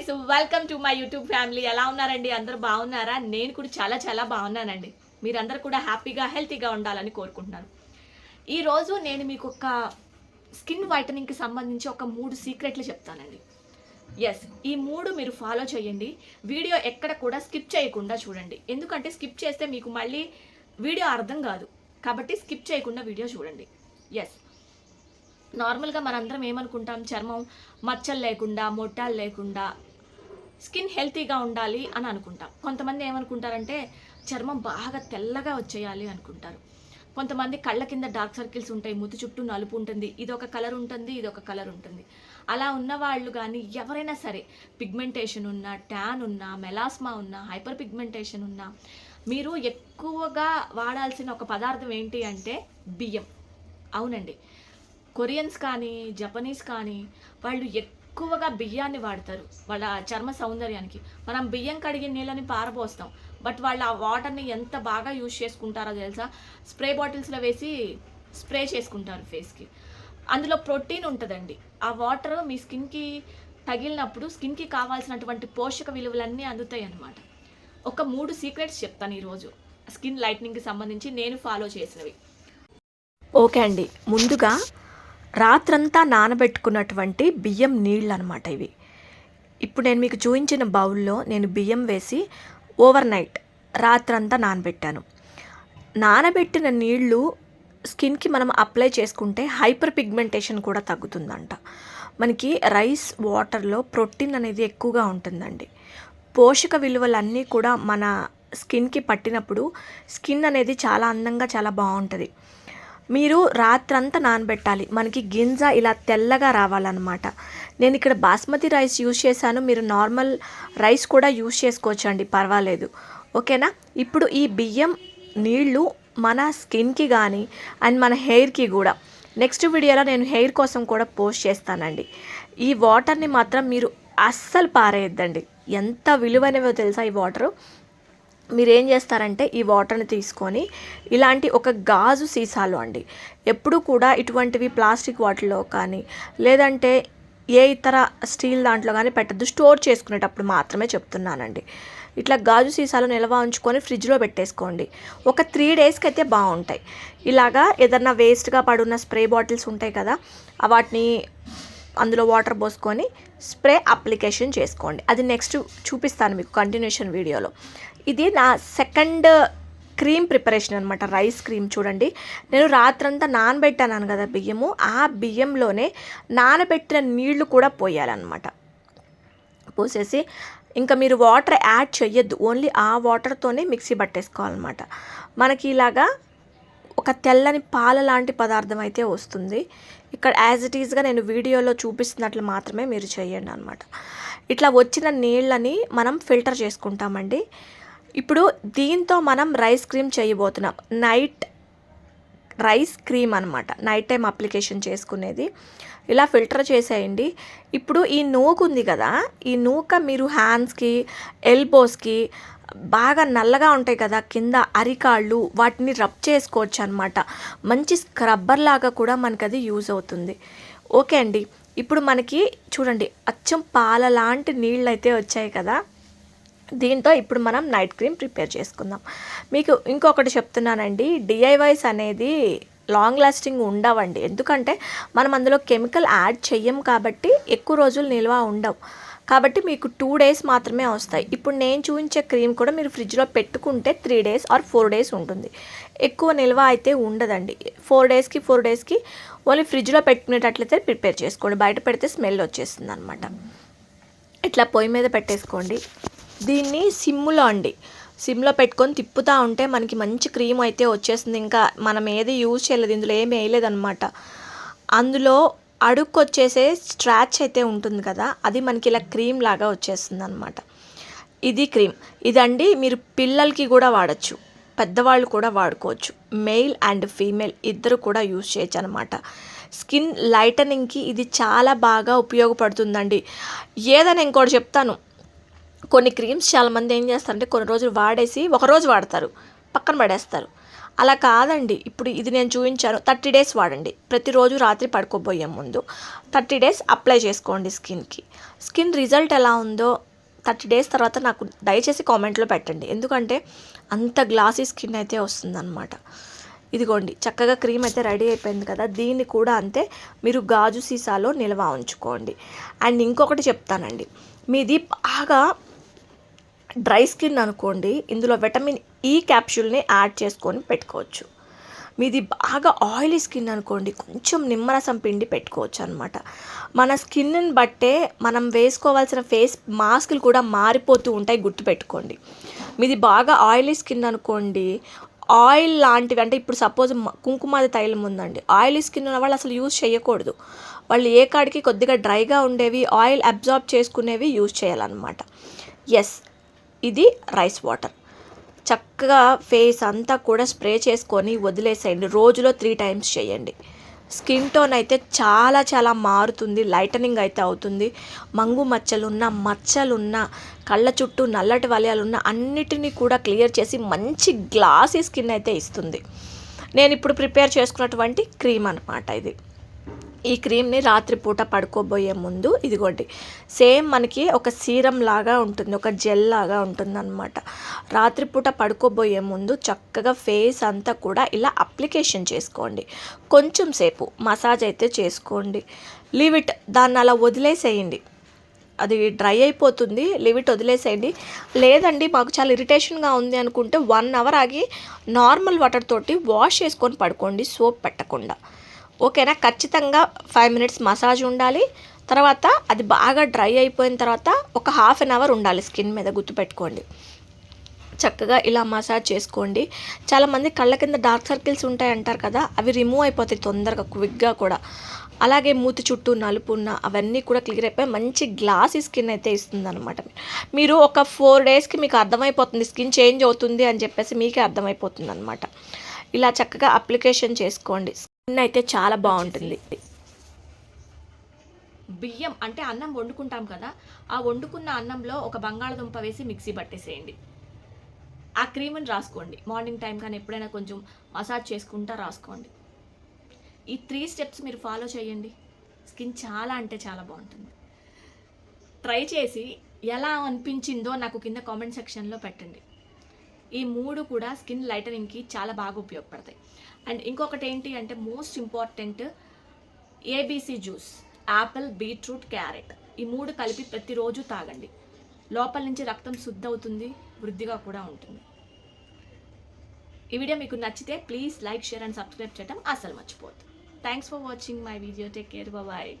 Guys welcome to my YouTube family ఎలా ఉన్నారండి? అందరు బాగున్నారా? నేను కూడా చాలా చాలా బాగున్నానండి. మీరందరూ కూడా హ్యాపీగా హెల్తీగా ఉండాలని కోరుకుంటున్నాను. ఈరోజు నేను మీకు ఒక స్కిన్ వైటనింగ్కి సంబంధించి ఒక మూడు సీక్రెట్లు చెప్తానండి. ఎస్ ఈ మూడు మీరు ఫాలో చేయండి. వీడియో ఎక్కడ కూడా స్కిప్ చేయకుండా చూడండి. ఎందుకంటే స్కిప్ చేస్తే మీకు మళ్ళీ వీడియో అర్థం కాదు. కాబట్టి స్కిప్ చేయకుండా వీడియో చూడండి. ఎస్ నార్మల్గా మనందరం ఏమనుకుంటాం? చర్మం మచ్చలు లేకుండా మొట్టాలు లేకుండా స్కిన్ హెల్తీగా ఉండాలి అని అనుకుంటాం. కొంతమంది ఏమనుకుంటారంటే చర్మం బాగా తెల్లగా వచ్చేయాలి అనుకుంటారు. కొంతమంది కళ్ళ కింద డార్క్ సర్కిల్స్ ఉంటాయి ముద్దు చుట్టూ నలుపు ఉంటుంది ఇది ఒక కలర్ ఉంటుంది ఇది ఒక కలర్ ఉంటుంది. అలా ఉన్న వాళ్ళు కానీ ఎవరైనా సరే పిగ్మెంటేషన్ ఉన్న ట్యాన్ ఉన్న మెలాస్మా ఉన్న హైపర్ పిగ్మెంటేషన్ ఉన్నా మీరు ఎక్కువగా వాడాల్సిన ఒక పదార్థం ఏంటి అంటే బియ్యం. అవునండి. కొరియన్స్ కానీ జపనీస్ కానీ వాళ్ళు ఎక్కువగా బియ్యాన్ని వాడతారు వాళ్ళ చర్మ సౌందర్యానికి. మనం బియ్యం కడిగిన నీళ్ళని పారబోస్తాం. బట్ వాళ్ళు ఆ వాటర్ని ఎంత బాగా యూజ్ చేసుకుంటారో తెలుసా? స్ప్రే బాటిల్స్లో వేసి స్ప్రే చేసుకుంటారు ఫేస్కి. అందులో ప్రోటీన్ ఉంటుందండి. ఆ వాటర్ మీ స్కిన్కి తగిలినప్పుడు స్కిన్కి కావాల్సినటువంటి పోషక విలువలన్నీ అందుతాయి అన్నమాట ఒక మూడు సీక్రెట్స్ చెప్తాను ఈరోజు. స్కిన్ లైట్నింగ్కి సంబంధించి నేను ఫాలో చేసినవి. ఓకే అండి. ముందుగా రాత్రంతా నానబెట్టుకున్నటువంటి బియ్యం నీళ్ళు అనమాట ఇవి. ఇప్పుడు నేను మీకు చూపించిన బౌల్లో నేను బియ్యం వేసి ఓవర్ నైట్ రాత్రంతా నానబెట్టాను. నానబెట్టిన నీళ్ళు స్కిన్కి మనం అప్లై చేసుకుంటే హైపర్ పిగ్మెంటేషన్ కూడా తగ్గుతుందంట. మనకి రైస్ వాటర్లో ప్రోటీన్ అనేది ఎక్కువగా ఉంటుందండి. పోషక విలువలన్నీ కూడా మన స్కిన్కి పట్టినప్పుడు స్కిన్ అనేది చాలా అందంగా చాలా బాగుంటుంది. మీరు రాత్రంతా నానబెట్టాలి. మనకి గింజ ఇలా తెల్లగా రావాలన్నమాట. నేను ఇక్కడ బాస్మతి రైస్ యూజ్ చేశాను. మీరు నార్మల్ రైస్ కూడా యూజ్ చేసుకోవచ్చు అండి పర్వాలేదు. ఓకేనా? ఇప్పుడు ఈ బియ్యం నీళ్ళు మన స్కిన్కి కానీ అండ్ మన హెయిర్కి కూడా. నెక్స్ట్ వీడియోలో నేను హెయిర్ కోసం కూడా పోస్ట్ చేస్తానండి. ఈ వాటర్ని మాత్రం మీరు అస్సలు పారేయద్దండి. ఎంత విలువైనవో తెలుసా ఈ వాటరు? మీరు ఏం చేస్తారంటే ఈ వాటర్ని తీసుకొని ఇలాంటి ఒక గాజు సీసాలు అండి. ఎప్పుడు కూడా ఇటువంటివి ప్లాస్టిక్ వాటిలో కానీ లేదంటే ఏ ఇతర స్టీల్ దాంట్లో కానీ పెట్టద్దు. స్టోర్ చేసుకునేటప్పుడు మాత్రమే చెప్తున్నానండి. ఇట్లా గాజు సీసాలు నిల్వ ఉంచుకొని ఫ్రిడ్జ్లో పెట్టేసుకోండి. ఒక త్రీ డేస్కి అయితే బాగుంటాయి. ఇలాగా ఏదన్నా వేస్ట్గా పడున్న స్ప్రే బాటిల్స్ ఉంటాయి కదా వాటిని అందులో వాటర్ పోసుకొని స్ప్రే అప్లికేషన్ చేసుకోండి. అది నెక్స్ట్ చూపిస్తాను మీకు కంటిన్యూషన్ వీడియోలో. ఇది నా సెకండ్ క్రీమ్ ప్రిపరేషన్ అనమాట రైస్ క్రీమ్ చూడండి. నేను రాత్రంతా నానబెట్టాను కదా బియ్యము ఆ బియ్యంలోనే నానబెట్టిన నీళ్ళు కూడా పోయాలన్నమాట. పోసేసి ఇంకా మీరు వాటర్ యాడ్ చేయొద్దు ఓన్లీ ఆ వాటర్తోనే మిక్సీ పట్టేసుకోవాలన్నమాట. మనకి ఇలాగా ఒక తెల్లని పాల లాంటి పదార్థం అయితే వస్తుంది. ఇక్కడ యాజ్ ఇట్ ఈజ్గా నేను వీడియోలో చూపిస్తున్నట్లు మాత్రమే మీరు చేయండి అనమాట ఇట్లా వచ్చిన నీళ్ళని మనం ఫిల్టర్ చేసుకుంటామండి. ఇప్పుడు దీంతో మనం రైస్ క్రీమ్ చేయబోతున్నాం. నైట్ రైస్ క్రీమ్ అనమాట నైట్ టైం అప్లికేషన్ చేసుకునేది. ఇలా ఫిల్టర్ చేసేయండి. ఇప్పుడు ఈ నూక ఉంది కదా ఈ నూక మీరు హ్యాండ్స్కి ఎల్బోస్కి బాగా నల్లగా ఉంటాయి కదా కింద అరికాళ్ళు వాటిని రబ్ చేసుకోవచ్చు అనమాట మంచి స్క్రబ్బర్ లాగా కూడా మనకి అది యూజ్ అవుతుంది. ఓకే అండి. ఇప్పుడు మనకి చూడండి అచ్చం పాల లాంటి నీళ్ళు అయితే వచ్చాయి కదా. దీంతో ఇప్పుడు మనం నైట్ క్రీమ్ ప్రిపేర్ చేసుకుందాం. మీకు ఇంకొకటి చెప్తున్నానండి డిఐవైస్ అనేది లాంగ్ లాస్టింగ్ ఉండవండి. ఎందుకంటే మనం అందులో కెమికల్ యాడ్ చెయ్యం కాబట్టి ఎక్కువ రోజులు నిల్వ ఉండవు. కాబట్టి మీకు టూ డేస్ మాత్రమే వస్తాయి. ఇప్పుడు నేను చూపించే క్రీమ్ కూడా మీరు ఫ్రిడ్జ్లో పెట్టుకుంటే three days or four days ఉంటుంది. ఎక్కువ నిల్వ అయితే ఉండదండి. ఫోర్ డేస్కి ఫోర్ డేస్కి ఓన్లీ ఫ్రిడ్జ్లో పెట్టుకునేటట్లయితే ప్రిపేర్ చేసుకోండి. బయట పెడితే స్మెల్ వచ్చేస్తుంది అనమాట ఇట్లా పొయ్యి మీద పెట్టేసుకోండి. దీన్ని సిమ్లో అండి. సిమ్లో పెట్టుకొని తిప్పుతూ ఉంటే మనకి మంచి క్రీమ్ అయితే వచ్చేస్తుంది. ఇంకా మనం ఏది యూజ్ చేయలేదు ఇందులో ఏమి వేయలేదన్నమాట. అందులో అడుక్కు వచ్చేసే స్ట్రాచ్ అయితే ఉంటుంది కదా అది మనకి ఇలా క్రీమ్ లాగా వచ్చేస్తుంది అనమాట ఇది క్రీమ్. ఇదండి మీరు పిల్లలకి కూడా వాడచ్చు. పెద్దవాళ్ళు కూడా వాడుకోవచ్చు. మెయిల్ అండ్ ఫీమేల్ ఇద్దరు కూడా యూజ్ చేయొచ్చు అనమాట స్కిన్ లైటనింగ్కి ఇది చాలా బాగా ఉపయోగపడుతుందండి. ఏదైనా ఇంకోటి చెప్తాను. కొన్ని క్రీమ్స్ చాలామంది ఏం చేస్తారంటే కొన్ని రోజులు వాడేసి ఒకరోజు వాడతారు. పక్కన పడేస్తారు. అలా కాదండి. ఇప్పుడు ఇది నేను చూపించాను. థర్టీ డేస్ వాడండి. ప్రతిరోజు రాత్రి పడుకోబోయే ముందు థర్టీ డేస్ అప్లై చేసుకోండి స్కిన్కి. స్కిన్ రిజల్ట్ ఎలా ఉందో థర్టీ డేస్ తర్వాత నాకు దయచేసి కామెంట్లో పెట్టండి. ఎందుకంటే అంత గ్లాసీ స్కిన్ అయితే వస్తుందన్నమాట. ఇదిగోండి. చక్కగా క్రీమ్ అయితే రెడీ అయిపోయింది కదా. దీన్ని కూడా అంతే మీరు గాజు సీసాలో నిల్వ ఉంచుకోండి. అండ్ ఇంకొకటి చెప్తానండి. మీది బాగా డ్రై స్కిన్ అనుకోండి ఇందులో విటమిన్ ఈ క్యాప్సూల్ని యాడ్ చేసుకొని పెట్టుకోవచ్చు. మీది బాగా ఆయిలీ స్కిన్ అనుకోండి కొంచెం నిమ్మరసం పిండి పెట్టుకోవచ్చు అనమాట మన స్కిన్ని బట్టే మనం వేసుకోవాల్సిన ఫేస్ మాస్కులు కూడా మారిపోతూ ఉంటాయి గుర్తుపెట్టుకోండి. మీది బాగా ఆయిలీ స్కిన్ అనుకోండి ఆయిల్ లాంటివి అంటే ఇప్పుడు సపోజ్ కుంకుమాది తైలం ఉందండి ఆయిలీ స్కిన్ ఉన్న వాళ్ళు అసలు యూజ్ చేయకూడదు వాళ్ళు ఏ కాడికి కొద్దిగా డ్రైగా ఉండేవి ఆయిల్ అబ్జార్బ్ చేసుకునేవి యూజ్ చేయాలన్నమాట. ఎస్ ఇది రైస్ వాటర్. చక్కగా ఫేస్ అంతా కూడా స్ప్రే చేసుకొని వదిలేసేయండి. రోజులో త్రీ టైమ్స్ చేయండి. స్కిన్ టోన్ అయితే చాలా చాలా మారుతుంది. లైటనింగ్ అయితే అవుతుంది. మంగు మచ్చలున్న మచ్చలున్న కళ్ళ చుట్టూ నల్లటి వలయాలున్న అన్నిటినీ కూడా క్లియర్ చేసి మంచి గ్లాసీ స్కిన్ అయితే ఇస్తుంది. నేను ఇప్పుడు ప్రిపేర్ చేసుకున్నటువంటి క్రీమ్ అనమాట ఇది. ఈ క్రీమ్ని రాత్రిపూట పడుకోబోయే ముందు ఇదిగోండి సేమ్ మనకి ఒక సీరం లాగా ఉంటుంది ఒక జెల్ లాగా ఉంటుంది అనమాట రాత్రిపూట పడుకోబోయే ముందు చక్కగా ఫేస్ అంతా కూడా ఇలా అప్లికేషన్ చేసుకోండి. కొంచెం సేపు మసాజ్ అయితే చేసుకోండి. లీవ్ ఇట్ దాన్ని అలా వదిలేసేయండి. అది డ్రై అయిపోతుంది లిమిట్ వదిలేసేయండి. లేదండి మాకు చాలా ఇరిటేషన్గా ఉంది అనుకుంటే వన్ అవర్ ఆగి నార్మల్ వాటర్ తోటి వాష్ చేసుకొని పడుకోండి సోప్ పెట్టకుండా. ఓకేనా? ఖచ్చితంగా ఫైవ్ మినిట్స్ మసాజ్ ఉండాలి. తర్వాత అది బాగా డ్రై అయిపోయిన తర్వాత ఒక హాఫ్ అన్ అవర్ ఉండాలి స్కిన్ మీద గుర్తుపెట్టుకోండి. చక్కగా ఇలా మసాజ్ చేసుకోండి. చాలామంది కళ్ళ కింద డార్క్ సర్కిల్స్ ఉంటాయి అంటారు కదా అవి రిమూవ్ అయిపోతాయి తొందరగా క్విక్గా కూడా. అలాగే మూతి చుట్టూ నలుపు ఉన్న అవన్నీ కూడా క్లియర్ అయిపోయి మంచి గ్లాసీ స్కిన్ అయితే ఇస్తుంది అనమాట మీరు ఒక ఫోర్ డేస్కి మీకు అర్థమైపోతుంది స్కిన్ చేంజ్ అవుతుంది అని చెప్పేసి మీకే అర్థమైపోతుంది అనమాట ఇలా చక్కగా అప్లికేషన్ చేసుకోండి. అయితే చాలా బాగుంటుంది. బియ్యం అంటే అన్నం వండుకుంటాం కదా ఆ వండుకున్న అన్నంలో ఒక బంగాళదుంప వేసి మిక్సీ పట్టేసేయండి. ఆ క్రీమ్ని రాసుకోండి. మార్నింగ్ టైం కానీ ఎప్పుడైనా కొంచెం మసాజ్ చేసుకుంటా రాసుకోండి. ఈ త్రీ స్టెప్స్ మీరు ఫాలో చేయండి. స్కిన్ చాలా అంటే చాలా బాగుంటుంది. ట్రై చేసి ఎలా అనిపించిందో నాకు కింద కామెంట్ సెక్షన్లో పెట్టండి. ఈ మూడు కూడా స్కిన్ లైటనింగ్కి చాలా బాగా ఉపయోగపడతాయి. అండ్ ఇంకొకటి ఏంటి అంటే most important ABC juice apple beetroot carrot ఈ మూడు కలిపి ప్రతిరోజు తాగండి. లోపల నుంచి రక్తం శుద్ధి అవుతుంది వృద్ధిగా కూడా ఉంటుంది. ఈ వీడియో మీకు నచ్చితే please like share and subscribe చేయడం అసలు మర్చిపోవద్దు. Thanks for watching my video take care bye